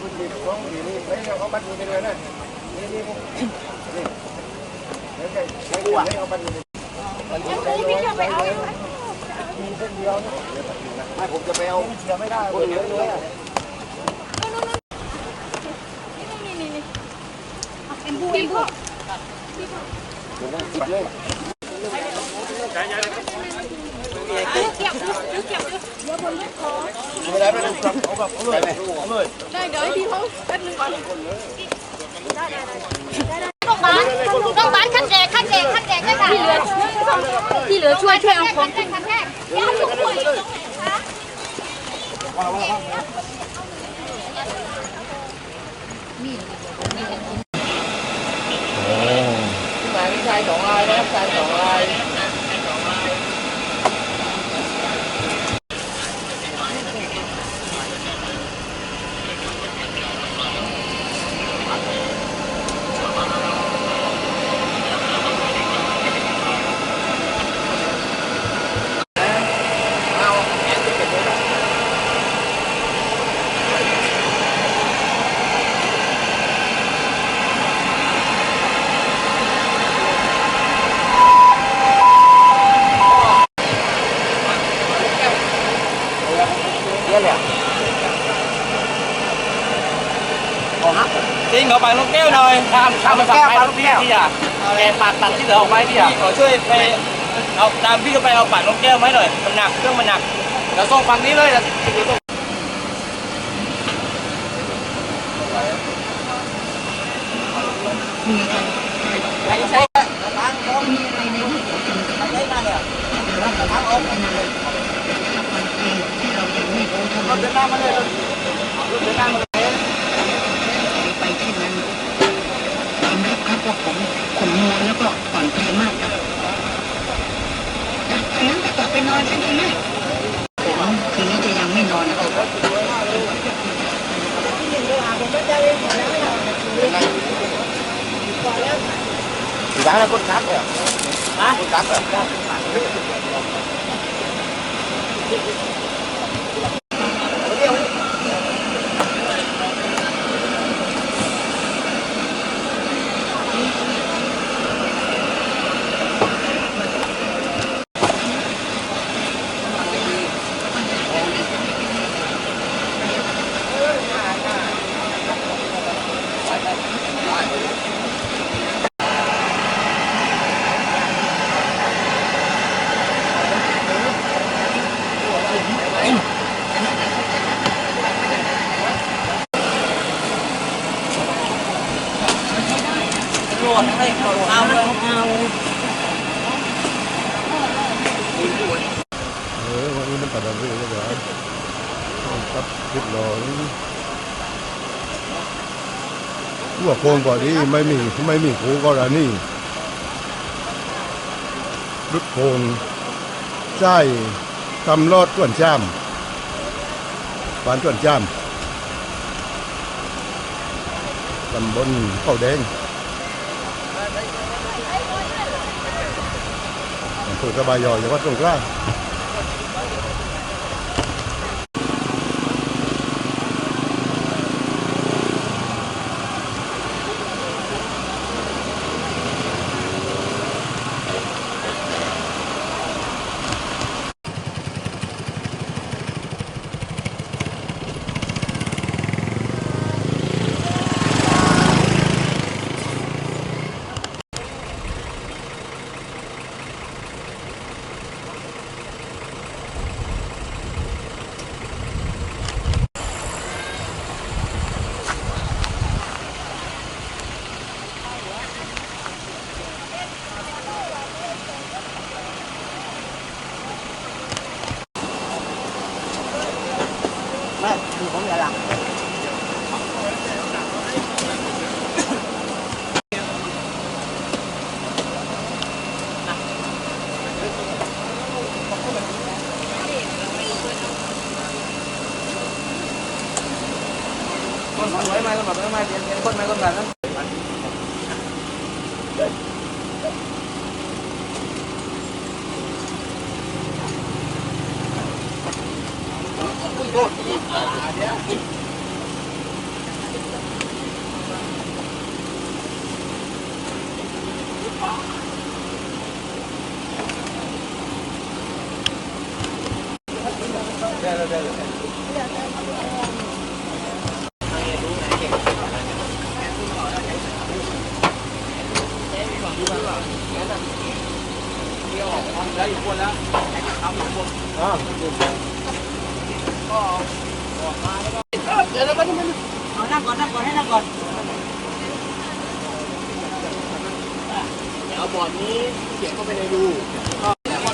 คุณดีของดีนี่ไม่เอาเอาบัตรมืไปด้วยนะนี่นี่ผมนี่เดี๋ยวใครใครเอาบัตรมือไปพี่จะไปเอามีเส้นเดียวนะไม่ผมจะไปเอาเชื่อไม่ได้คนเยอะเลยเป็นบูเป็นบูเดี๋ยวนะจิบเลย ช่วยช่วยเอาของขึ้นขั้นแรกย่าถูกหวยตรงไหนคะหมา ยวิชัยสองลายนะชายสองลายจริงเอาปากลูกแก้วหน่อยทำทำไปฝั่งไปลูกแก้วพี่อะแกปากตัดที่เหลือออกไว้พี่อะขอช่วยไปเอาตามพี่ก็ไปเอาปากลูกแก้วไหมหน่อยมันหนักเครื่องมันหนักเดี๋ยวส่งฝั่งนี้เลยเดี๋ยวส่ง ไปเช่นนั้นยอมรับครับว่าผมขนมัวแล้วก็อ่อนเพลียมากครับจากนั้นจะกลับไปนอนกันดีไหม ผมคืนนี้จะยังไม่นอนนะครับสีฟ้าแล้วคนคักเนี่ยคนคักแบบโหลดให้เอาเลยเอา เออวันนี้มันตัดอะไรเลยเหรอตัด คิดรอนี่ว่าโคงก่อนนี้ไม่มีไม่มีครูก็แล้วนี่รุดโคงใช่ตำรอดต้วนจ้ามปานต้วนจ้ามตำบลเข้าแดงอำเภอกระบายยอยจังหวัดสงขลา คนไว้ไหมคนแบบไว้ไหมเดี๋ยวคนไหมคนแบบนั้น เเอาบอร์ดนี้เขียนเข้าไปในรูก็ข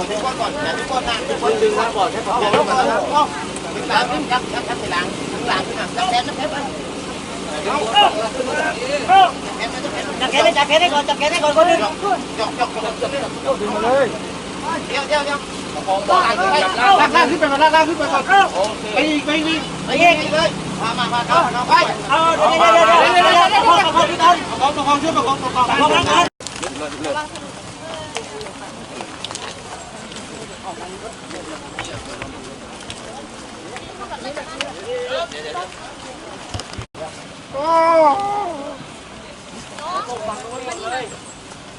อเทก้อนก่อนอย่ที่ก้อนหน้าที่ก้นดึงมาก่อนให้ผมเขียนเข้ามาแล้วถึงหลังขึ้นครับครับครับถึงหลังถึงหลังขึ้นหลังจับแขนจับแขนจับแขนจับแขนได้ก่อนจับแขนได้ก่อนคนนึงยกยกยกยกยกดึงมาเลยเดี๋ยวเดี๋ยวเดี๋ยวลากลากขึ้นไปก่อนลากลากขึ้นไปก่อนไปอีกไปอีกไปอีกเลย มามามาเข้าเข้าไปเอาเดี๋ยวเดี๋ยวเดี๋ยวเดี๋ยวเดี๋ยวประคองประคองพี่ต้นประคองประคองช่วยประคองประคองประคองประคอง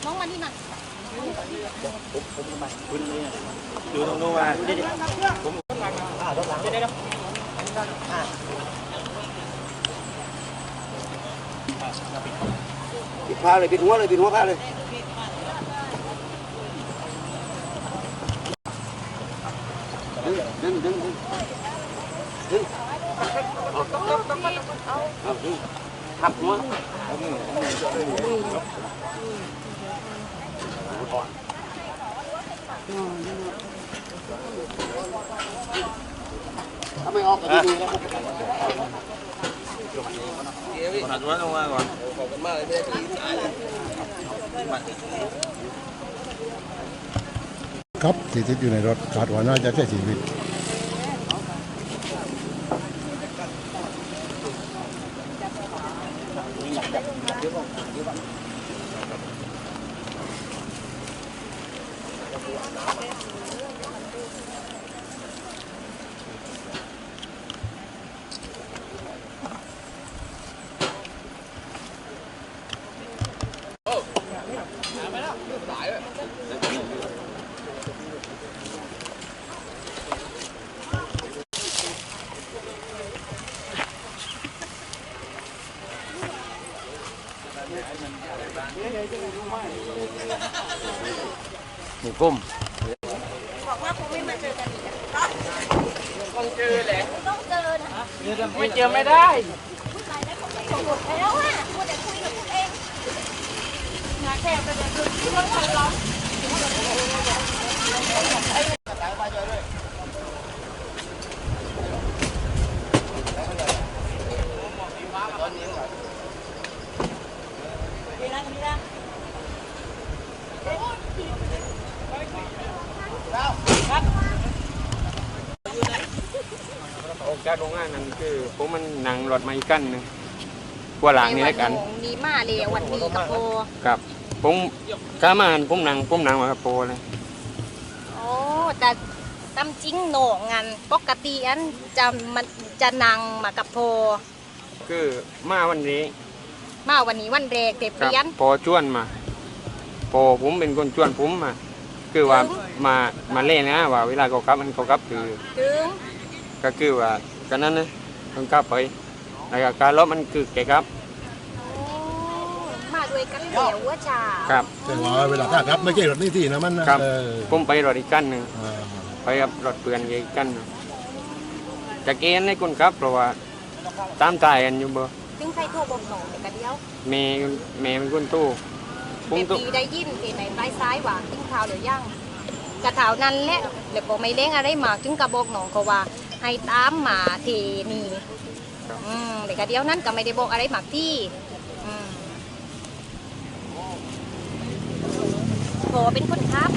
น้องมานี่มาอยู่ตรงนู้นมา ปิดผ้าเลยปิดหัวเลยปิดหัวผ้าเลยดึงดึงดึงดึงดึงเอาเอาดึงทับหัวถ้าไม่ออกก็ดีนะ หันวัดลงมาก่อนครับที่ติดอยู่ในรถคาดว่าน่าจะแค่ชีวิต กุ้มบอกว่าคงไม่มาเจอกันอีกต้องเจอแหละต้องเจอนะไม่เจอไม่ได้ไไดไไดหมดแล้วอะพูดแต่คุยกับคุณเองงานแค่ไประเด็นคือเรื่องของเรา ออกจากโรงงานนั้นคือผมมันหนังรถมาอีกกันหนึงกว่าหลังนี่แล้วกันมีมาเลยวันนี้กับโปครับ ผมข้ามานผมหนังผมหนังมากับโปเลยโอ้แต่ตามจริงโหน่งานปกติอันจะมันจะนังมากับโพคือมาวันนี้มาวันนี้วันแรกเด็กเรียนพอชวนมาพอผมเป็นคนชวนผมมา คือว่ามามาเล่นนะว่าเวลาเขากลับมันเขากลับคือ ถึงก็คือว่ากันนั้นนะต้องกลับไปแล้วก็การลบมันคือแกครับโอ้มาด้วยกันเดี๋ยวว่าจ้าครับ แต่ว่าเวลาถ้าครับไม่ใช่รถนี่ที่นะมันนะครับ เออผมไปรถอีกกันหนึ่งอ่าไปกับรถเพื่อนอีกกันหนึ่งจะเกณฑ์ให้คนครับเพราะว่าตามตายกันอยู่เบอถึงใครโทรบอกหนองเดี๋ยวกันเดียว เมย์เมย์เป็นคนตู้ ผมเด็กตู้ดีได้ยินเกไหนใต้ซ้ายว่าทิ้งข่าเดี๋ยวย่างกระเถานั้นแหละเดี๋ยวก็ไม่เล้งอะไรมากถึงกระบอกหนองเขาว่าให้ตามหมาเทนี่อืมแต่กระเดียวนั้นก็ไม่ได้บอกอะไรมากที่อืมพอเป็นคนครับ